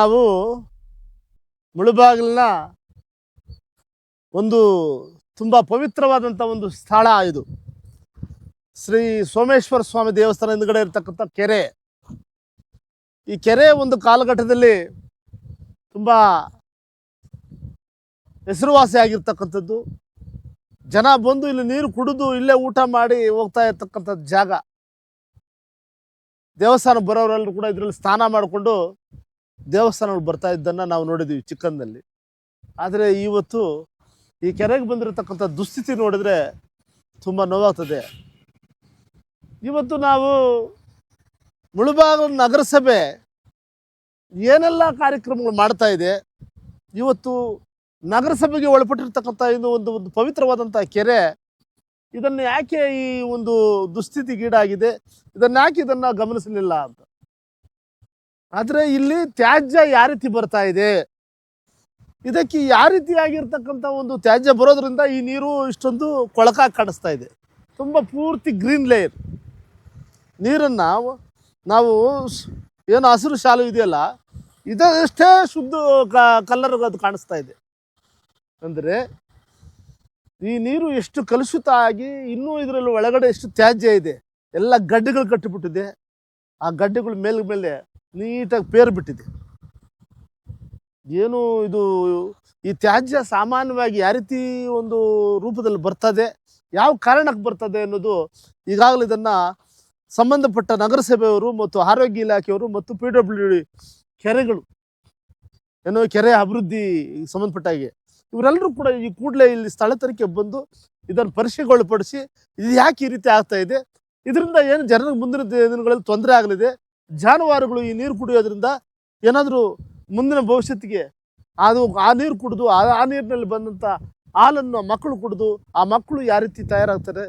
ನಾವು ಮುಳುಬಾಗಿಲಿನ ಒಂದು ತುಂಬ ಪವಿತ್ರವಾದಂಥ ಒಂದು ಸ್ಥಳ ಇದು. ಶ್ರೀ ಸೋಮೇಶ್ವರ ಸ್ವಾಮಿ ದೇವಸ್ಥಾನ ಹಿಂದ್ಗಡೆ ಇರತಕ್ಕಂಥ ಕೆರೆ. ಈ ಕೆರೆ ಒಂದು ಕಾಲಘಟ್ಟದಲ್ಲಿ ತುಂಬ ಹೆಸರುವಾಸಿ ಆಗಿರ್ತಕ್ಕಂಥದ್ದು. ಜನ ಬಂದು ಇಲ್ಲಿ ನೀರು ಕುಡಿದು ಇಲ್ಲೇ ಊಟ ಮಾಡಿ ಹೋಗ್ತಾ ಇರ್ತಕ್ಕಂಥ ಜಾಗ. ದೇವಸ್ಥಾನ ಬರೋರೆಲ್ಲರೂ ಕೂಡ ಇದರಲ್ಲಿ ಸ್ನಾನ ಮಾಡಿಕೊಂಡು ದೇವಸ್ಥಾನಗಳು ಬರ್ತಾ ಇದ್ದನ್ನು ನಾವು ನೋಡಿದ್ದೀವಿ ಚಿಕ್ಕಂದಲ್ಲಿ. ಆದರೆ ಇವತ್ತು ಈ ಕೆರೆಗೆ ಬಂದಿರತಕ್ಕಂಥ ದುಸ್ಥಿತಿ ನೋಡಿದ್ರೆ ತುಂಬ ನೋವಾಗ್ತದೆ. ಇವತ್ತು ನಾವು ಮುಳುಬಾಗಿಲು ನಗರಸಭೆ ಏನೆಲ್ಲ ಕಾರ್ಯಕ್ರಮಗಳು ಮಾಡ್ತಾ ಇದೆ, ಇವತ್ತು ನಗರಸಭೆಗೆ ಒಳಪಟ್ಟಿರ್ತಕ್ಕಂಥ ಇದು ಒಂದು ಒಂದು ಪವಿತ್ರವಾದಂಥ ಕೆರೆ, ಇದನ್ನು ಯಾಕೆ ಈ ಒಂದು ದುಸ್ಥಿತಿಗೀಡಾಗಿದೆ, ಇದನ್ನು ಯಾಕೆ ಇದನ್ನು ಗಮನಿಸಲಿಲ್ಲ ಅಂತ. ಆದರೆ ಇಲ್ಲಿ ತ್ಯಾಜ್ಯ ಯಾವ ರೀತಿ ಬರ್ತಾ ಇದೆ? ಇದಕ್ಕೆ ಯಾವ ರೀತಿಯಾಗಿರ್ತಕ್ಕಂಥ ಒಂದು ತ್ಯಾಜ್ಯ ಬರೋದ್ರಿಂದ ಈ ನೀರು ಇಷ್ಟೊಂದು ಕೊಳಕಾಗಿ ಕಾಣಿಸ್ತಾ ಇದೆ. ತುಂಬ ಪೂರ್ತಿ ಗ್ರೀನ್ ಲೇಯರ್. ನೀರನ್ನು ನಾವು ಏನು ಹಸಿರು ಶಾಲು ಇದೆಯಲ್ಲ, ಇದಷ್ಟೇ ಶುದ್ಧ ಕಲರ್ ಅದು ಕಾಣಿಸ್ತಾ ಇದೆ. ಅಂದರೆ ಈ ನೀರು ಎಷ್ಟು ಕಲುಷಿತ ಆಗಿ ಇನ್ನೂ ಇದರಲ್ಲಿ ಒಳಗಡೆ ಎಷ್ಟು ತ್ಯಾಜ್ಯ ಇದೆ, ಎಲ್ಲ ಗಡ್ಡೆಗಳು ಕಟ್ಟಿಬಿಟ್ಟಿದೆ. ಆ ಗಡ್ಡೆಗಳು ಮೇಲೆ ಮೇಲೆ ನೀಟಾಗಿ ಪೇರು ಬಿಟ್ಟಿದೆ. ಏನು ಇದು ಈ ತ್ಯಾಜ್ಯ ಸಾಮಾನ್ಯವಾಗಿ ಯಾವ ರೀತಿ ಒಂದು ರೂಪದಲ್ಲಿ ಬರ್ತದೆ, ಯಾವ ಕಾರಣಕ್ಕೆ ಬರ್ತದೆ ಅನ್ನೋದು ಈಗಾಗಲೇ ಇದನ್ನು ಸಂಬಂಧಪಟ್ಟ ನಗರಸಭೆಯವರು ಮತ್ತು ಆರೋಗ್ಯ ಇಲಾಖೆಯವರು ಮತ್ತು ಪಿ ಡಬ್ಲ್ಯೂ ಡಿ ಕೆರೆಗಳು ಏನೋ ಕೆರೆ ಅಭಿವೃದ್ಧಿ ಸಂಬಂಧಪಟ್ಟ ಹಾಗೆ, ಇವರೆಲ್ಲರೂ ಕೂಡ ಈ ಕೂಡಲೇ ಇಲ್ಲಿ ಸ್ಥಳ ತನಿಖೆ ಬಂದು ಇದನ್ನು ಪರಿಶೀಲನೆಗೊಳಪಡಿಸಿ ಇದು ಯಾಕೆ ಈ ರೀತಿ ಆಗ್ತಾ ಇದೆ, ಇದರಿಂದ ಏನು ಜನರಿಗೆ ಮುಂದಿನ ದಿನಗಳಲ್ಲಿ ತೊಂದರೆ ಆಗಲಿದೆ ಜಾನುವಾರುಗಳು ಈ ನೀರು ಕುಡಿಯೋದ್ರಿಂದ ಏನಾದರೂ ಮುಂದಿನ ಭವಿಷ್ಯತ್ತಿಗೆ ಅದು ಆ ನೀರು ಕುಡಿದು ಆ ಆ ನೀರಿನಲ್ಲಿ ಬಂದಂಥ ಹಾಲನ್ನು ಮಕ್ಕಳು ಕುಡಿದು ಆ ಮಕ್ಕಳು ಯಾವ ರೀತಿ ತಯಾರಾಗ್ತಾರೆ?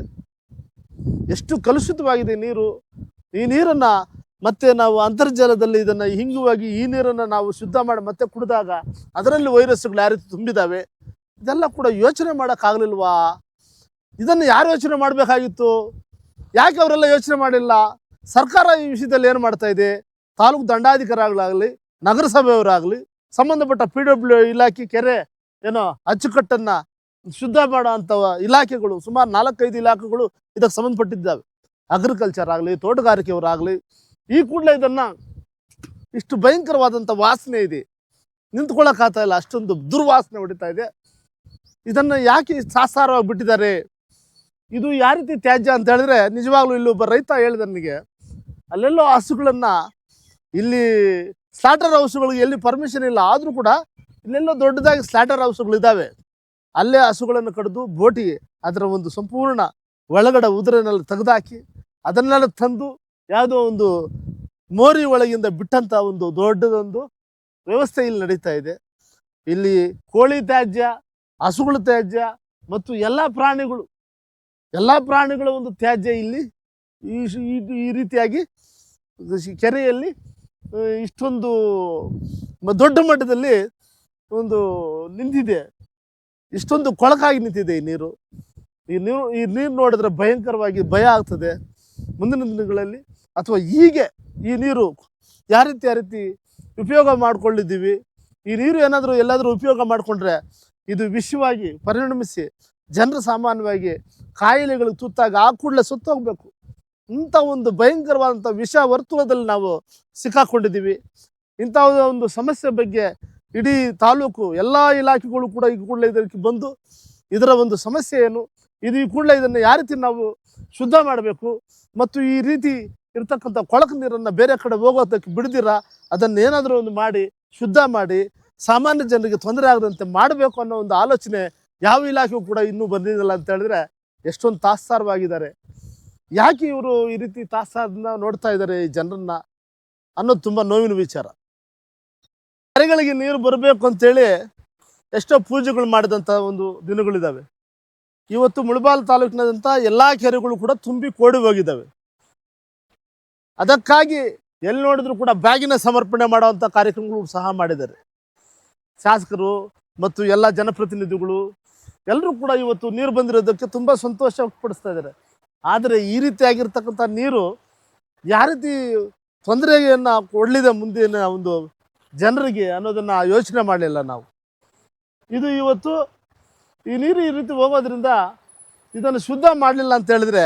ಎಷ್ಟು ಕಲುಷಿತವಾಗಿದೆ ನೀರು. ಈ ನೀರನ್ನು ಮತ್ತೆ ನಾವು ಅಂತರ್ಜಾಲದಲ್ಲಿ ಇದನ್ನು ಹಿಂಗುವಾಗಿ ಈ ನೀರನ್ನು ನಾವು ಶುದ್ಧ ಮಾಡಿ ಮತ್ತೆ ಕುಡಿದಾಗ ಅದರಲ್ಲಿ ವೈರಸ್ಗಳು ಯಾವ ರೀತಿ ತುಂಬಿದಾವೆ? ಇದೆಲ್ಲ ಕೂಡ ಯೋಚನೆ ಮಾಡೋಕ್ಕಾಗಲಿಲ್ವಾ? ಇದನ್ನು ಯಾರು ಯೋಚನೆ ಮಾಡಬೇಕಾಗಿತ್ತು? ಯಾಕೆ ಅವರೆಲ್ಲ ಯೋಚನೆ ಮಾಡಿಲ್ಲ? ಸರ್ಕಾರ ಈ ವಿಷಯದಲ್ಲಿ ಏನು ಮಾಡ್ತಾ ಇದೆ? ತಾಲೂಕು ದಂಡಾಧಿಕಾರಿಗಳಾಗಲಿ, ನಗರಸಭೆಯವರಾಗಲಿ, ಸಂಬಂಧಪಟ್ಟ ಪಿ ಡಬ್ಲ್ಯೂ ಇಲಾಖೆ ಕೆರೆ ಏನೋ ಅಚ್ಚುಕಟ್ಟನ್ನು ಶುದ್ಧ ಮಾಡೋ ಅಂಥ ಇಲಾಖೆಗಳು, ಸುಮಾರು ನಾಲ್ಕೈದು ಇಲಾಖೆಗಳು ಇದಕ್ಕೆ ಸಂಬಂಧಪಟ್ಟಿದ್ದಾವೆ. ಅಗ್ರಿಕಲ್ಚರ್ ಆಗಲಿ, ತೋಟಗಾರಿಕೆಯವರಾಗಲಿ, ಈ ಕೂಡಲೇ ಇದನ್ನು ಇಷ್ಟು ಭಯಂಕರವಾದಂಥ ವಾಸನೆ ಇದೆ. ನಿಂತ್ಕೊಳ್ಳೋಕ್ಕಾಗ್ತಾ ಇಲ್ಲ, ಅಷ್ಟೊಂದು ದುರ್ವಾಸನೆ ಹೊಡಿತಾ ಇದೆ. ಇದನ್ನು ಯಾಕೆ ಸಾಸಾರವಾಗಿ ಬಿಟ್ಟಿದ್ದಾರೆ? ಇದು ಯಾವ ರೀತಿ ತ್ಯಾಜ್ಯ ಅಂತ ಹೇಳಿದ್ರೆ, ನಿಜವಾಗ್ಲೂ ಇಲ್ಲಿ ಒಬ್ಬ ರೈತ ಹೇಳಿದ ನನಗೆ ಅಲ್ಲೆಲ್ಲೋ ಹಸುಗಳನ್ನು ಇಲ್ಲಿ ಸ್ಲಾಟರ್ ಹೌಸ್ಗಳಿಗೆ ಎಲ್ಲಿ ಪರ್ಮಿಷನ್ ಇಲ್ಲ, ಆದರೂ ಕೂಡ ಇಲ್ಲೆಲ್ಲೋ ದೊಡ್ಡದಾಗಿ ಸ್ಲಾಟರ್ ಹೌಸ್ಗಳು ಇದ್ದಾವೆ ಅಲ್ಲೇ ಹಸುಗಳನ್ನು ಕಡಿದು ಬೋಟಿಗೆ ಅದರ ಒಂದು ಸಂಪೂರ್ಣ ಒಳಗಡೆ ಉದುರನ್ನೆಲ್ಲ ತೆಗೆದುಹಾಕಿ ಅದನ್ನೆಲ್ಲ ತಂದು ಯಾವುದೋ ಒಂದು ಮೋರಿ ಒಳಗಿಂದ ಬಿಟ್ಟಂಥ ಒಂದು ದೊಡ್ಡದೊಂದು ವ್ಯವಸ್ಥೆ ಇಲ್ಲಿ ನಡೀತಾ ಇದೆ. ಇಲ್ಲಿ ಕೋಳಿ ತ್ಯಾಜ್ಯ, ಹಸುಗಳ ತ್ಯಾಜ್ಯ ಮತ್ತು ಎಲ್ಲ ಪ್ರಾಣಿಗಳು, ಎಲ್ಲ ಪ್ರಾಣಿಗಳ ಒಂದು ತ್ಯಾಜ್ಯ ಇಲ್ಲಿ ಈ ಈ- ರೀತಿಯಾಗಿ ಕೆರೆಯಲ್ಲಿ ಇಷ್ಟೊಂದು ದೊಡ್ಡ ಮಟ್ಟದಲ್ಲಿ ಒಂದು ನಿಂತಿದೆ. ಇಷ್ಟೊಂದು ಕೊಳಕಾಗಿ ನಿಂತಿದೆ ಈ ನೀರು. ಈ ನೀರು ಈ ನೀರು ನೋಡಿದ್ರೆ ಭಯಂಕರವಾಗಿ ಭಯ ಆಗ್ತದೆ ಮುಂದಿನ ದಿನಗಳಲ್ಲಿ. ಅಥವಾ ಹೀಗೆ ಈ ನೀರು ಯಾವ ರೀತಿ ಯಾವ ರೀತಿ ಉಪಯೋಗ ಮಾಡ್ಕೊಂಡಿದ್ದೀವಿ? ಈ ನೀರು ಏನಾದರೂ ಎಲ್ಲಾದರೂ ಉಪಯೋಗ ಮಾಡಿಕೊಂಡ್ರೆ ಇದು ವಿಷವಾಗಿ ಪರಿಣಮಿಸಿ ಜನರು ಸಾಮಾನ್ಯವಾಗಿ ಕಾಯಿಲೆಗಳಿಗೆ ತುತ್ತಾಗಿ ಆ ಕೂಡಲೇ ಸುತ್ತೋಗ್ಬೇಕು. ಇಂಥ ಒಂದು ಭಯಂಕರವಾದಂಥ ವಿಷ ವರ್ತುಲದಲ್ಲಿ ನಾವು ಸಿಕ್ಕಾಕೊಂಡಿದ್ದೀವಿ. ಇಂಥ ಒಂದು ಸಮಸ್ಯೆ ಬಗ್ಗೆ ಇಡೀ ತಾಲೂಕು ಎಲ್ಲ ಇಲಾಖೆಗಳು ಕೂಡ ಈ ಕೂಡಲೇ ಇದಕ್ಕೆ ಬಂದು ಇದರ ಒಂದು ಸಮಸ್ಯೆ ಏನು? ಇದು ಈ ಕೂಡಲೇ ಇದನ್ನು ಯಾವ ರೀತಿ ನಾವು ಶುದ್ಧ ಮಾಡಬೇಕು? ಮತ್ತು ಈ ರೀತಿ ಇರ್ತಕ್ಕಂಥ ಕೊಳಕು ನೀರನ್ನು ಬೇರೆ ಕಡೆ ಹೋಗೋದಕ್ಕೆ ಬಿಡದಿರ? ಅದನ್ನು ಏನಾದರೂ ಒಂದು ಮಾಡಿ, ಶುದ್ಧ ಮಾಡಿ, ಸಾಮಾನ್ಯ ಜನರಿಗೆ ತೊಂದರೆ ಆಗದಂತೆ ಮಾಡಬೇಕು ಅನ್ನೋ ಒಂದು ಆಲೋಚನೆ ಯಾವ ಇಲಾಖೆಗೂ ಕೂಡ ಇನ್ನೂ ಬಂದಿಲ್ಲ ಅಂತ ಹೇಳಿದ್ರೆ ಎಷ್ಟೊಂದು ತಾತ್ಸಾರವಾಗಿದ್ದಾರೆ. ಯಾಕೆ ಇವರು ಈ ರೀತಿ ತಾಸಾದನ್ನ ನೋಡ್ತಾ ಇದ್ದಾರೆ ಈ ಜನರನ್ನ ಅನ್ನೋದು ತುಂಬ ನೋವಿನ ವಿಚಾರ. ಕೆರೆಗಳಿಗೆ ನೀರು ಬರಬೇಕು ಅಂತೇಳಿ ಎಷ್ಟೋ ಪೂಜೆಗಳು ಮಾಡಿದಂಥ ಒಂದು ದಿನಗಳಿದ್ದಾವೆ ಇವತ್ತು ಮುಳಬಾಲ್ ತಾಲೂಕಿನಾದಂಥ ಎಲ್ಲ ಕೆರೆಗಳು ಕೂಡ ತುಂಬಿ ಕೋಡಿ ಹೋಗಿದ್ದಾವೆ ಅದಕ್ಕಾಗಿ ಎಲ್ಲಿ ನೋಡಿದ್ರು ಕೂಡ ಬ್ಯಾಗಿನ ಸಮರ್ಪಣೆ ಮಾಡುವಂಥ ಕಾರ್ಯಕ್ರಮಗಳು ಸಹ ಮಾಡಿದ್ದಾರೆ. ಶಾಸಕರು ಮತ್ತು ಎಲ್ಲ ಜನಪ್ರತಿನಿಧಿಗಳು ಎಲ್ಲರೂ ಕೂಡ ಇವತ್ತು ನೀರು ಬಂದಿರೋದಕ್ಕೆ ತುಂಬ ಸಂತೋಷ ವ್ಯಕ್ತಪಡಿಸ್ತಾ ಇದ್ದಾರೆ. ಆದರೆ ಈ ರೀತಿಯಾಗಿರ್ತಕ್ಕಂಥ ನೀರು ಯಾವ ರೀತಿ ತೊಂದರೆಯನ್ನು ಕೊಡಲಿದೆ ಮುಂದಿನ ಒಂದು ಜನರಿಗೆ ಅನ್ನೋದನ್ನು ಯೋಚನೆ ಮಾಡಲಿಲ್ಲ ನಾವು. ಇದು ಇವತ್ತು ಈ ನೀರು ಈ ರೀತಿ ಹೋಗೋದ್ರಿಂದ ಇದನ್ನು ಶುದ್ಧ ಮಾಡಲಿಲ್ಲ ಅಂತ ಹೇಳಿದ್ರೆ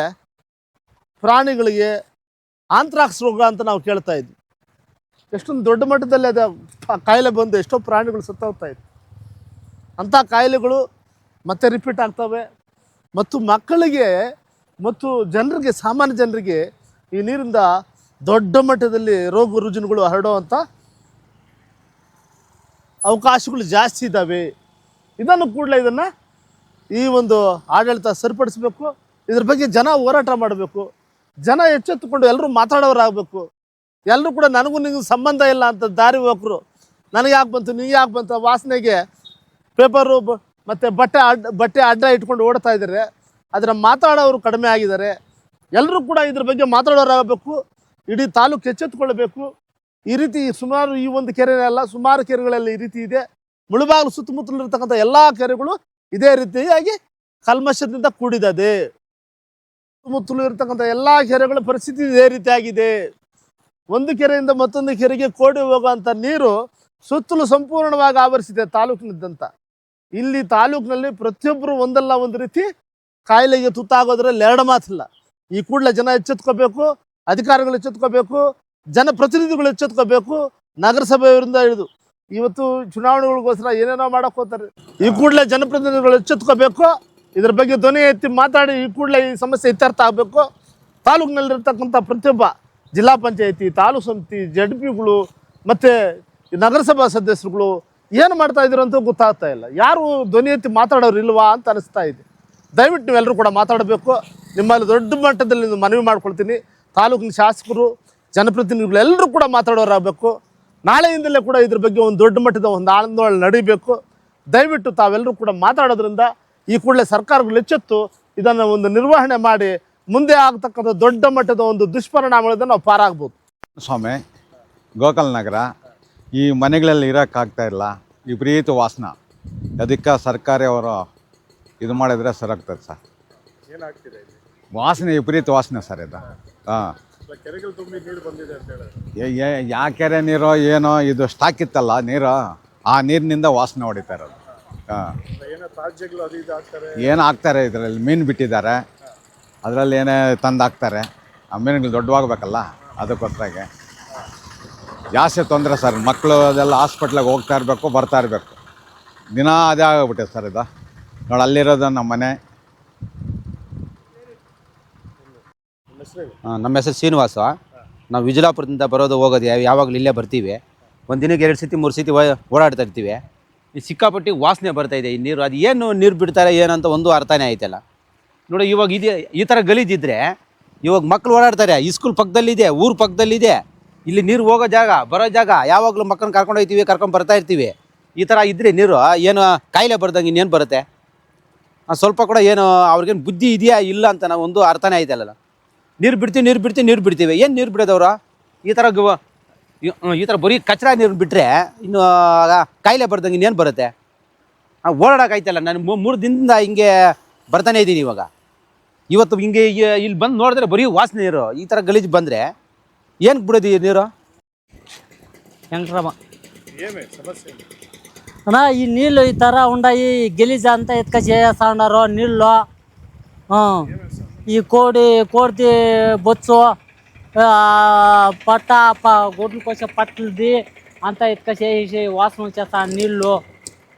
ಪ್ರಾಣಿಗಳಿಗೆ ಆಂತ್ರಾಕ್ಸ್ ರೋಗ ಅಂತ ನಾವು ಕೇಳ್ತಾ ಇದ್ವಿ. ಎಷ್ಟೊಂದು ದೊಡ್ಡ ಮಟ್ಟದಲ್ಲಿ ಅದು ಕಾಯಿಲೆ ಬಂದು ಎಷ್ಟೋ ಪ್ರಾಣಿಗಳು ಸತ್ತೋಗ್ತಾ ಇದ್ವಿ. ಅಂಥ ಕಾಯಿಲೆಗಳು ಮತ್ತೆ ರಿಪೀಟ್ ಆಗ್ತವೆ. ಮತ್ತು ಮಕ್ಕಳಿಗೆ ಮತ್ತು ಜನರಿಗೆ, ಸಾಮಾನ್ಯ ಜನರಿಗೆ ಈ ನೀರಿಂದ ದೊಡ್ಡ ಮಟ್ಟದಲ್ಲಿ ರೋಗ ರುಜಿನಗಳು ಹರಡುವಂಥ ಅವಕಾಶಗಳು ಜಾಸ್ತಿ ಇದ್ದಾವೆ. ಇದನ್ನು ಕೂಡಲೇ ಇದನ್ನು ಈ ಒಂದು ಆಡಳಿತ ಸರಿಪಡಿಸಬೇಕು. ಇದ್ರ ಬಗ್ಗೆ ಜನ ಹೋರಾಟ ಮಾಡಬೇಕು. ಜನ ಎಚ್ಚೆತ್ತುಕೊಂಡು ಎಲ್ಲರೂ ಮಾತಾಡೋರಾಗಬೇಕು. ಎಲ್ಲರೂ ಕೂಡ ನನಗೂ ನಿಮಗೆ ಸಂಬಂಧ ಇಲ್ಲ ಅಂತ ದಾರಿ ಹೋಗ್ರು. ನನಗೆ ಯಾಕೆ ಬಂತು ನೀವು ಯಾಕೆ ಬಂತು ವಾಸನೆಗೆ ಪೇಪರು ಮತ್ತು ಬಟ್ಟೆ ಅಡ್ಡ ಬಟ್ಟೆ ಅಡ್ಡ ಇಟ್ಕೊಂಡು ಓಡ್ತಾ ಇದ್ದಾರೆ. ಅದರ ಮಾತಾಡೋರು ಕಡಿಮೆ ಆಗಿದ್ದಾರೆ. ಎಲ್ಲರೂ ಕೂಡ ಇದ್ರ ಬಗ್ಗೆ ಮಾತಾಡೋರಾಗಬೇಕು. ಇಡೀ ತಾಲೂಕು ಎಚ್ಚೆತ್ತುಕೊಳ್ಬೇಕು ಈ ರೀತಿ ಸುಮಾರು ಈ ಒಂದು ಕೆರೆ ಅಲ್ಲ, ಸುಮಾರು ಕೆರೆಗಳಲ್ಲಿ ಈ ರೀತಿ ಇದೆ. ಮುಳುಬಾಗಿಲು ಸುತ್ತಮುತ್ತಲಿರ್ತಕ್ಕಂಥ ಎಲ್ಲ ಕೆರೆಗಳು ಇದೇ ರೀತಿಯಾಗಿ ಕಲ್ಮಶದಿಂದ ಕೂಡಿದೆ ಸುತ್ತಮುತ್ತಲು ಇರತಕ್ಕಂಥ ಎಲ್ಲ ಕೆರೆಗಳ ಪರಿಸ್ಥಿತಿ ಇದೇ ರೀತಿಯಾಗಿದೆ. ಒಂದು ಕೆರೆಯಿಂದ ಮತ್ತೊಂದು ಕೆರೆಗೆ ಕೋಡಿ ಹೋಗುವಂಥ ನೀರು ಸುತ್ತಲೂ ಸಂಪೂರ್ಣವಾಗಿ ಆವರಿಸಿದೆ ತಾಲೂಕಿನದ್ದಂತ. ಇಲ್ಲಿ ತಾಲೂಕಿನಲ್ಲಿ ಪ್ರತಿಯೊಬ್ಬರು ಒಂದಲ್ಲ ಒಂದು ರೀತಿ ಕಾಯಿಲೆಗೆ ತುತ್ತಾಗೋದ್ರಲ್ಲಿ ಎರಡು ಮಾತಿಲ್ಲ. ಈ ಕೂಡಲೇ ಜನ ಎಚ್ಚೆತ್ಕೋಬೇಕು, ಅಧಿಕಾರಿಗಳು ಎಚ್ಚೆತ್ಕೋಬೇಕು, ಜನಪ್ರತಿನಿಧಿಗಳು ಎಚ್ಚೆತ್ಕೋಬೇಕು, ನಗರಸಭೆಯವರಿಂದ ಹಿಡಿದು. ಇವತ್ತು ಚುನಾವಣೆಗಳಿಗೋಸ್ಕರ ಏನೇನೋ ಮಾಡಕ್ ಹೋಗ್ತಾರೆ. ಈ ಕೂಡಲೇ ಜನಪ್ರತಿನಿಧಿಗಳು ಎಚ್ಚೆತ್ಕೋಬೇಕು, ಇದ್ರ ಬಗ್ಗೆ ಧ್ವನಿ ಎತ್ತಿ ಮಾತಾಡಿ ಈ ಕೂಡಲೇ ಈ ಸಮಸ್ಯೆ ಇತ್ಯರ್ಥ ಆಗಬೇಕು. ತಾಲೂಕಿನಲ್ಲಿರ್ತಕ್ಕಂಥ ಪ್ರತಿಯೊಬ್ಬ ಜಿಲ್ಲಾ ಪಂಚಾಯತಿ, ತಾಲೂಕು ಸಮಿತಿ ಜಡ್ ಪಿಗಳು, ಮತ್ತು ನಗರಸಭಾ ಸದಸ್ಯರುಗಳು ಏನು ಮಾಡ್ತಾ ಇದ್ರು ಅಂತ ಗೊತ್ತಾಗ್ತಾ ಇಲ್ಲ. ಯಾರು ಧ್ವನಿ ಎತ್ತಿ ಮಾತಾಡೋರು ಇಲ್ವಾ ಅಂತ ಅನಿಸ್ತಾ ಇದೆ. ದಯವಿಟ್ಟು ನೀವೆಲ್ಲರೂ ಕೂಡ ಮಾತಾಡಬೇಕು. ನಿಮ್ಮಲ್ಲಿ ದೊಡ್ಡ ಮಟ್ಟದಲ್ಲಿ ಮನವಿ ಮಾಡ್ಕೊಳ್ತೀನಿ. ತಾಲೂಕಿನ ಶಾಸಕರು ಜನಪ್ರತಿನಿಧಿಗಳೆಲ್ಲರೂ ಕೂಡ ಮಾತಾಡೋರಾಗಬೇಕು. ನಾಳೆಯಿಂದಲೇ ಕೂಡ ಇದ್ರ ಬಗ್ಗೆ ಒಂದು ದೊಡ್ಡ ಮಟ್ಟದ ಒಂದು ಆಂದೋಲನ ನಡೀಬೇಕು. ದಯವಿಟ್ಟು ತಾವೆಲ್ಲರೂ ಕೂಡ ಮಾತಾಡೋದ್ರಿಂದ ಈ ಕೂಡಲೇ ಸರ್ಕಾರಗಳು ಎಚ್ಚೆತ್ತು ಇದನ್ನು ಒಂದು ನಿರ್ವಹಣೆ ಮಾಡಿ ಮುಂದೆ ಆಗ್ತಕ್ಕಂಥ ದೊಡ್ಡ ಮಟ್ಟದ ಒಂದು ದುಷ್ಪರಿಣಾಮಗಳಿಂದ ನಾವು ಪಾರಾಗ್ಬೋದು. ಸ್ವಾಮಿ, ಗೋಕಲ್ ನಗರ ಈ ಮನೆಗಳಲ್ಲಿ ಇರೋಕ್ಕಾಗ್ತಾ ಇಲ್ಲ. ವಿಪರೀತ ವಾಸನ. ಅದಕ್ಕೆ ಸರ್ಕಾರಿ ಅವರು ಇದು ಮಾಡಿದ್ರೆ ಸರಾಗ್ತದೆ ಸರ್. ವಾಸನೆ ವಿಪರೀತ ವಾಸನೆ ಸರ್ ಇದು. ಹಾಂ. ಯಾ ಕೆರೆ ನೀರು ಏನೋ ಇದು ಸ್ಟಾಕ್ ಇತ್ತಲ್ಲ ನೀರು? ಆ ನೀರಿನಿಂದ ವಾಸನೆ ಹೊಡಿತಾ ಇರೋದು. ಹಾಂ. ಏನು ಹಾಕ್ತಾರೆ. ಇದರಲ್ಲಿ? ಮೀನು ಬಿಟ್ಟಿದ್ದಾರೆ. ಅದರಲ್ಲಿ ಏನೇ ತಂದು ಹಾಕ್ತಾರೆ? ಆ ಮೀನುಗಳು ದೊಡ್ಡವಾಗಬೇಕಲ್ಲ ಅದಕ್ಕೋಸ್ಕರಾಗೆ ಜಾಸ್ತಿ ತೊಂದರೆ ಸರ್. ಮಕ್ಕಳು ಅದೆಲ್ಲ ಹಾಸ್ಪಿಟ್ಲಿಗೆ ಹೋಗ್ತಾ ಇರಬೇಕು ಬರ್ತಾ ಇರಬೇಕು. ದಿನ ಅದೇ ಸರ್ ಇದು. ನೋಡಿ ಅಲ್ಲಿರೋದು ನಮ್ಮ ಮನೆ. ನಮ್ಮ ಹೆಸರು ಶ್ರೀನಿವಾಸ. ನಾವು ವಿಜಯಪುರದಿಂದ ಬರೋದು ಹೋಗೋದು ಯಾವ- ಯಾವಾಗಲೂ ಇಲ್ಲೇ ಬರ್ತೀವಿ. ಒಂದು ದಿನಕ್ಕೆ ಎರಡು ಸತಿ ಮೂರು ಸತಿ ಓಡಾಡ್ತಾ ಇರ್ತೀವಿ. ಈ ಸಿಕ್ಕಾಪಟ್ಟಿ ವಾಸನೆ ಬರ್ತಾ ಇದೆ ಈ ನೀರು. ಅದು ಏನು ನೀರು ಬಿಡ್ತಾರೆ ಏನಂತ ಒಂದು ಅರ್ಥನೇ ಆಯ್ತಲ್ಲ. ನೋಡಿ ಇವಾಗ ಇದೆ ಈ ಥರ ಗಲೀಜಿದ್ರೆ ಇವಾಗ ಮಕ್ಕಳು ಓಡಾಡ್ತಾರೆ. ಈ ಸ್ಕೂಲ್ ಪಕ್ಕದಲ್ಲಿದೆ ಊರು ಪಕ್ಕದಲ್ಲಿದೆ. ಇಲ್ಲಿ ನೀರು ಹೋಗೋ ಜಾಗ ಬರೋ ಜಾಗ ಯಾವಾಗಲೂ ಮಕ್ಕಳನ್ನ ಕರ್ಕೊಂಡು ಹೋಗ್ತೀವಿ ಕರ್ಕೊಂಡು ಬರ್ತಾ ಇರ್ತೀವಿ. ಈ ಥರ ಇದ್ದರೆ ನೀರು ಏನು ಕಾಯಿಲೆ ಬರ್ದಂಗೆ ಇನ್ನೇನು ಬರುತ್ತೆ? ಸ್ವಲ್ಪ ಕೂಡ ಏನು ಅವ್ರಿಗೇನು ಬುದ್ಧಿ ಇದೆಯಾ ಇಲ್ಲ ಅಂತ ನಾವು ಒಂದು ಅರ್ಥನೇ ಆಯ್ತಲ್ಲ ನೀರು ಬಿಡ್ತೀವಿ ನೀರು ಬಿಡ್ತೀವಿ ನೀರು ಬಿಡ್ತೀವಿ. ಏನು ನೀರು ಬಿಡೋದವ್ರ? ಈ ಥರ ಈ ಥರ ಬರೀ ಕಚ್ರ ನೀರು ಬಿಟ್ಟರೆ ಇನ್ನು ಕಾಯಿಲೆ ಬರ್ದಂಗೆ ಇನ್ನೇನು ಬರುತ್ತೆ? ಓಡಾಡೋಕ್ಕಾಯ್ತಲ್ಲ ನಾನು ಮೂರು ದಿನದಿಂದ ಹಿಂಗೆ ಬರ್ತಾನೆ ಇದ್ದೀನಿ ಇವಾಗ. ಇವತ್ತು ಹಿಂಗೆ ಇಲ್ಲಿ ಬಂದು ನೋಡಿದ್ರೆ ಬರೀ ವಾಸನೆ ನೀರು. ಈ ಥರ ಗಲೀಜು ಬಂದರೆ ಏನಕ್ಕೆ ಬಿಡೋದು ನೀರು? ಹೆಂಗ್ರಮ್ಮ? ಸಮಸ್ಯೆ? అన్నా ఈ నీళ్ళు ఈ తర ఉన్నాయి గెలిజ అంతా ఎత్తుక చేస్తా ఉన్నారు నీళ్ళు. ఈ కోడి కోడి బొచ్చు పట్ట గొడ్లు కోసే పట్టలది అంతా ఎత్తుక చేసి వాసన వచ్చేస్తా నీళ్ళు.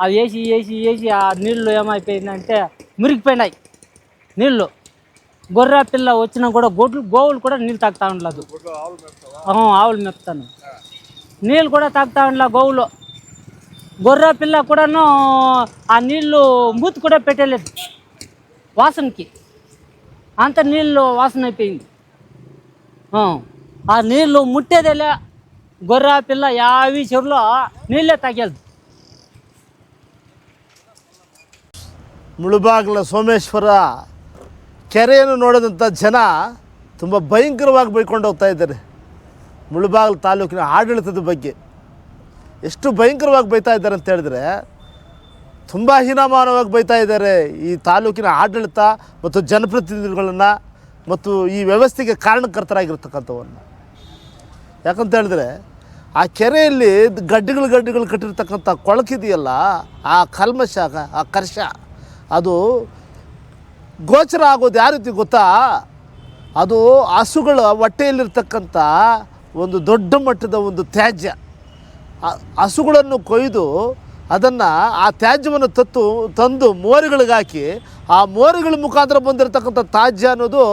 అవి వేసి వేసి వేసి ఆ నీళ్ళు ఏమైపోయిందంటే మురిగిపోయినాయి నీళ్ళు. గొర్రె పిల్ల వచ్చినా కూడా గొడ్లు గోవులు కూడా నీళ్ళు తాగుతా ఉండలేదు. ఆవులు మెప్తాను. నీళ్ళు కూడా తాగుతా ఉండలే గోవులు. గొర్రె పిల్ల కూడాను ఆ నీళ్ళు మూతి కూడా పెట్టలేదు వాసనకి అంత నీళ్ళు వాసన అయిపోయింది ఆ, ఆ నీళ్ళు ముట్టేదేలే గొర్రె పిల్ల యావి చెరువులో నీళ్ళే తాగేది ಮುಳುಬಾಗಿಲ ಸೋಮೇಶ್ವರ ಕೆರೆಯನ್ನು ನೋಡಿದಂಥ ಜನ ತುಂಬ ಭಯಂಕರವಾಗಿ ಬೈಕೊಂಡು ಹೋಗ್ತಾ ಇದ್ದಾರೆ ಮುಳುಬಾಗಿಲು ತಾಲೂಕಿನ ಆಡಳಿತದ ಬಗ್ಗೆ ಎಷ್ಟು ಭಯಂಕರವಾಗಿ ಬೈತಾ ಇದ್ದಾರೆ ಅಂತ ಹೇಳಿದ್ರೆ, ತುಂಬ ಹೀನಮಾನವಾಗಿ ಬೈತಾ ಇದ್ದಾರೆ ಈ ತಾಲೂಕಿನ ಆಡಳಿತ ಮತ್ತು ಜನಪ್ರತಿನಿಧಿಗಳನ್ನು ಮತ್ತು ಈ ವ್ಯವಸ್ಥೆಗೆ ಕಾರಣಕರ್ತರಾಗಿರ್ತಕ್ಕಂಥವನ್ನು ಯಾಕಂತ ಹೇಳಿದ್ರೆ, ಆ ಕೆರೆಯಲ್ಲಿ ಗಡ್ಡೆಗಳು ಗಡ್ಡೆಗಳು ಕಟ್ಟಿರ್ತಕ್ಕಂಥ ಕೊಳಕಿದೆಯಲ್ಲ ಆ ಕಲ್ಮಶ ಆ ಕರ್ಷ, ಅದು ಗೋಚರ ಆಗೋದು ಯಾವ ರೀತಿ ಗೊತ್ತಾ? ಅದು ಹಸುಗಳ ಹೊಟ್ಟೆಯಲ್ಲಿರ್ತಕ್ಕಂಥ ಒಂದು ದೊಡ್ಡ ಮಟ್ಟದ ಒಂದು ತ್ಯಾಜ್ಯ. ಹಸುಗಳನ್ನು ಕೊಯ್ದು ಅದನ್ನು ಆ ತ್ಯಾಜ್ಯವನ್ನು ತತ್ತು, ತಂದು ಮೋರಿಗಳಿಗೆ ಹಾಕಿ ಆ ಮೋರಿಗಳ ಮುಖಾಂತರ ಬಂದಿರತಕ್ಕಂಥ ತ್ಯಾಜ್ಯ ಅನ್ನೋದು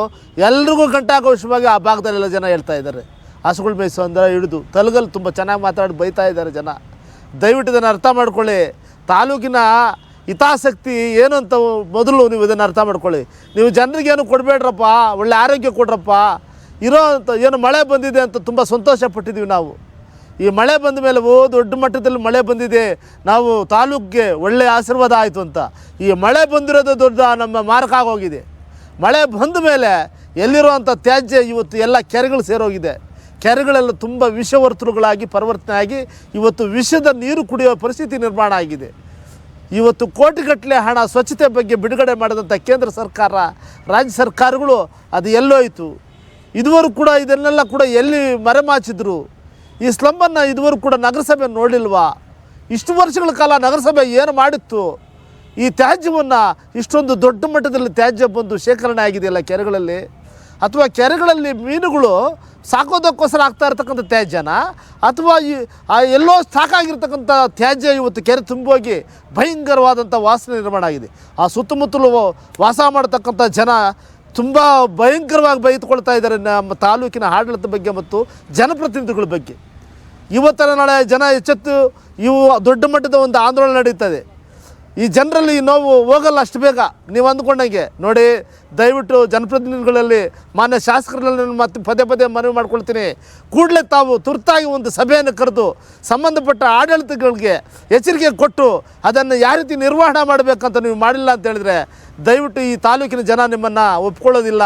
ಎಲ್ರಿಗೂ ಗಂಟಾಘೋಷವಾಗಿ ಆ ಭಾಗದಲ್ಲೆಲ್ಲ ಜನ ಹೇಳ್ತಾ ಇದ್ದಾರೆ. ಹಸುಗಳು ಮೇಯಿಸೋ ಅಂದರೆ ಹಿಡಿದು ತಲುಗಲ್ಲಿ ತುಂಬ ಚೆನ್ನಾಗಿ ಮಾತಾಡಿ ಬೈತಾ ಇದ್ದಾರೆ ಜನ. ದಯವಿಟ್ಟು ಇದನ್ನು ಅರ್ಥ ಮಾಡ್ಕೊಳ್ಳಿ. ತಾಲೂಕಿನ ಹಿತಾಸಕ್ತಿ ಏನು ಅಂತ ಮೊದಲು ನೀವು ಇದನ್ನು ಅರ್ಥ ಮಾಡ್ಕೊಳ್ಳಿ. ನೀವು ಜನರಿಗೆ ಏನು ಕೊಡಬೇಡ್ರಪ್ಪ, ಒಳ್ಳೆ ಆರೋಗ್ಯ ಕೊಡ್ರಪ್ಪ, ಇರೋ ಅಂತ ಏನು ಮಳೆ ಬಂದಿದೆ ಅಂತ ತುಂಬ ಸಂತೋಷ ಪಟ್ಟಿದ್ದೀವಿ ನಾವು. ಈ ಮಳೆ ಬಂದ ಮೇಲೆ, ಓ, ದೊಡ್ಡ ಮಟ್ಟದಲ್ಲಿ ಮಳೆ ಬಂದಿದೆ. ನಾವು ತಾಲೂಕಿಗೆ ಒಳ್ಳೆಯ ಆಶೀರ್ವಾದ ಆಯಿತು ಅಂತ. ಈ ಮಳೆ ಬಂದಿರೋದು ದೊಡ್ಡ ನಮ್ಮ ಮಾರ್ಕ ಆಗೋಗಿದೆ. ಮಳೆ ಬಂದ ಮೇಲೆ ಎಲ್ಲಿರುವಂಥ ತ್ಯಾಜ್ಯ ಇವತ್ತು ಎಲ್ಲ ಕೆರೆಗಳು ಸೇರೋಗಿದೆ. ಕೆರೆಗಳೆಲ್ಲ ತುಂಬ ವಿಷವರ್ತುಗಳಾಗಿ ಪರಿವರ್ತನೆ ಆಗಿ ಇವತ್ತು ವಿಷದ ನೀರು ಕುಡಿಯೋ ಪರಿಸ್ಥಿತಿ ನಿರ್ಮಾಣ ಆಗಿದೆ. ಇವತ್ತು ಕೋಟಿಗಟ್ಟಲೆ ಹಣ ಸ್ವಚ್ಛತೆ ಬಗ್ಗೆ ಬಿಡುಗಡೆ ಮಾಡಿದಂಥ ಕೇಂದ್ರ ಸರ್ಕಾರ, ರಾಜ್ಯ ಸರ್ಕಾರಗಳು ಅದು ಎಲ್ಲೋಯಿತು. ಇದುವರೆಗೂ ಕೂಡ ಇದನ್ನೆಲ್ಲ ಕೂಡ ಎಲ್ಲಿ ಮರೆಮಾಚಿದ್ರು? ಈ ಸ್ಲಮ್ಮನ್ನು ಇದುವರೆಗೂ ಕೂಡ ನಗರಸಭೆ ನೋಡಿಲ್ವಾ? ಇಷ್ಟು ವರ್ಷಗಳ ಕಾಲ ನಗರಸಭೆ ಏನು ಮಾಡಿತ್ತು? ಈ ತ್ಯಾಜ್ಯವನ್ನು ಇಷ್ಟೊಂದು ದೊಡ್ಡ ಮಟ್ಟದಲ್ಲಿ ತ್ಯಾಜ್ಯ ಬಂದು ಶೇಖರಣೆ ಆಗಿದೆಯಲ್ಲ ಕೆರೆಗಳಲ್ಲಿ? ಅಥವಾ ಕೆರೆಗಳಲ್ಲಿ ಮೀನುಗಳು ಸಾಕೋದಕ್ಕೋಸ್ಕರ ಆಗ್ತಾ ಇರ್ತಕ್ಕಂಥ ತ್ಯಾಜ್ಯನ? ಅಥವಾ ಈ ಎಲ್ಲೋ ಸಾಕಾಗಿರ್ತಕ್ಕಂಥ ತ್ಯಾಜ್ಯ ಇವತ್ತು ಕೆರೆ ತುಂಬೋಗಿ ಭಯಂಕರವಾದಂಥ ವಾಸನೆ ನಿರ್ಮಾಣ ಆಗಿದೆ. ಆ ಸುತ್ತಮುತ್ತಲು ವಾಸ ಮಾಡತಕ್ಕಂಥ ಜನ ತುಂಬ ಭಯಂಕರವಾಗಿ ಬೈದುಕೊಳ್ತಾ ಇದ್ದಾರೆ ನಮ್ಮ ತಾಲೂಕಿನ ಆಡಳಿತ ಬಗ್ಗೆ ಮತ್ತು ಜನಪ್ರತಿನಿಧಿಗಳ ಬಗ್ಗೆ. ಇವತ್ತರ ನಾಳೆ ಜನ ಎಚ್ಚೆತ್ತು. ಇವು ದೊಡ್ಡ ಮಟ್ಟದ ಒಂದು ಆಂದೋಲನ ನಡೀತದೆ ಈ ಜನರಲ್ಲಿ ನೋವು ಹೋಗಲ್ಲ ಅಷ್ಟು ಬೇಗ. ನೀವು ಅಂದ್ಕೊಂಡಂಗೆ ನೋಡಿ, ದಯವಿಟ್ಟು ಜನಪ್ರತಿನಿಧಿಗಳಲ್ಲಿ, ಮಾನ್ಯ ಶಾಸಕರಲ್ಲಿ ಮತ್ತು ಮತ್ತೆ ಪದೇ ಪದೇ ಮನವಿ ಮಾಡ್ಕೊಳ್ತೀನಿ. ಕೂಡಲೇ ತಾವು ತುರ್ತಾಗಿ ಒಂದು ಸಭೆಯನ್ನು ಕರೆದು, ಸಂಬಂಧಪಟ್ಟ ಆಡಳಿತಗಳಿಗೆ ಎಚ್ಚರಿಕೆ ಕೊಟ್ಟು, ಅದನ್ನು ಯಾವ ರೀತಿ ನಿರ್ವಹಣೆ ಮಾಡಬೇಕಂತ ನೀವು ಮಾಡಿಲ್ಲ ಅಂತ ಹೇಳಿದರೆ, ದಯವಿಟ್ಟು ಈ ತಾಲೂಕಿನ ಜನ ನಿಮ್ಮನ್ನು ಒಪ್ಕೊಳ್ಳೋದಿಲ್ಲ.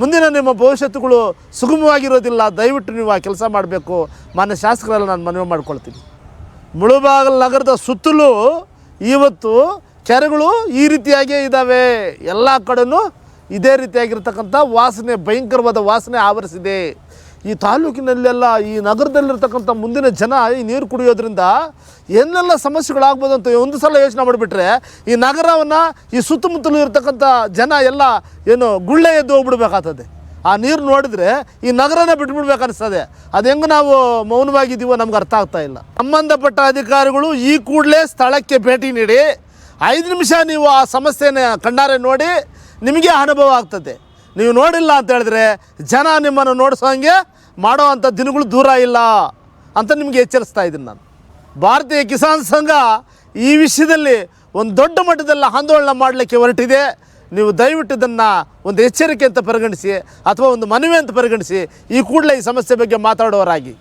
ಮುಂದಿನ ನಿಮ್ಮ ಭವಿಷ್ಯತ್ತುಗಳು ಸುಗಮವಾಗಿರೋದಿಲ್ಲ, ದಯವಿಟ್ಟು ನೀವು ಆ ಕೆಲಸ ಮಾಡಬೇಕು. ಮಾನ್ಯ ಶಾಸಕರೆಲ್ಲ ನಾನು ಮನವಿ ಮಾಡ್ಕೊಳ್ತೀನಿ. ಮುಳುಬಾಗಲ ನಗರದ ಸುತ್ತಲೂ ಇವತ್ತು ಕೆರೆಗಳು ಈ ರೀತಿಯಾಗೇ ಇದ್ದಾವೆ ಎಲ್ಲ ಕಡೆನೂ ಇದೇ ರೀತಿಯಾಗಿರ್ತಕ್ಕಂಥ ವಾಸನೆ, ಭಯಂಕರವಾದ ವಾಸನೆ ಆವರಿಸಿದೆ. ಈ ತಾಲೂಕಿನಲ್ಲೆಲ್ಲ, ಈ ನಗರದಲ್ಲಿರ್ತಕ್ಕಂಥ ಮುಂದಿನ ಜನ ಈ ನೀರು ಕುಡಿಯೋದ್ರಿಂದ ಏನೆಲ್ಲ ಸಮಸ್ಯೆಗಳಾಗ್ಬೋದು ಅಂತ ಒಂದು ಸಲ ಯೋಚನೆ ಮಾಡಿಬಿಟ್ರೆ, ಈ ನಗರವನ್ನು, ಈ ಸುತ್ತಮುತ್ತಲು ಇರ್ತಕ್ಕಂಥ ಜನ ಎಲ್ಲ ಏನು ಗುಳ್ಳೆ ಎದ್ದು ಹೋಗ್ಬಿಡ್ಬೇಕಾಗ್ತದೆ. ಆ ನೀರು ನೋಡಿದ್ರೆ ಈ ನಗರನೇ ಬಿಟ್ಬಿಡ್ಬೇಕನ್ನಿಸ್ತದೆ. ಅದು ಹೆಂಗೆ ನಾವು ಮೌನವಾಗಿದ್ದೀವೋ ನಮ್ಗೆ ಅರ್ಥ ಆಗ್ತಾ ಇಲ್ಲ. ಸಂಬಂಧಪಟ್ಟ ಅಧಿಕಾರಿಗಳು ಈ ಕೂಡಲೇ ಸ್ಥಳಕ್ಕೆ ಭೇಟಿ ನೀಡಿ, ಐದು ನಿಮಿಷ ನೀವು ಆ ಸಮಸ್ಯೆನ ಕಣ್ಣಾರೆ ನೋಡಿ ನಿಮಗೆ ಅನುಭವ ಆಗ್ತದೆ. ನೀವು ನೋಡಿಲ್ಲ ಅಂತ ಹೇಳಿದ್ರೆ ಜನ ನಿಮ್ಮನ್ನು ನೋಡಿಸೋಂಗೆ ಮಾಡೋ ಅಂಥ ದಿನಗಳು ದೂರ ಇಲ್ಲ ಅಂತ ನಿಮಗೆ ಎಚ್ಚರಿಸ್ತಾ ಇದ್ದೀನಿ ನಾನು. ಭಾರತೀಯ ಕಿಸಾನ್ ಸಂಘ ಈ ವಿಷಯದಲ್ಲಿ ಒಂದು ದೊಡ್ಡ ಮಟ್ಟದಲ್ಲಿ ಆಂದೋಲನ ಮಾಡಲಿಕ್ಕೆ ಹೊರಟಿದೆ. ನೀವು ದಯವಿಟ್ಟು ಇದನ್ನು ಒಂದು ಎಚ್ಚರಿಕೆ ಅಂತ ಪರಿಗಣಿಸಿ ಅಥವಾ ಒಂದು ಮನವಿ ಅಂತ ಪರಿಗಣಿಸಿ ಈ ಕೂಡಲೇ ಈ ಸಮಸ್ಯೆ ಬಗ್ಗೆ ಮಾತಾಡೋರಾಗಿ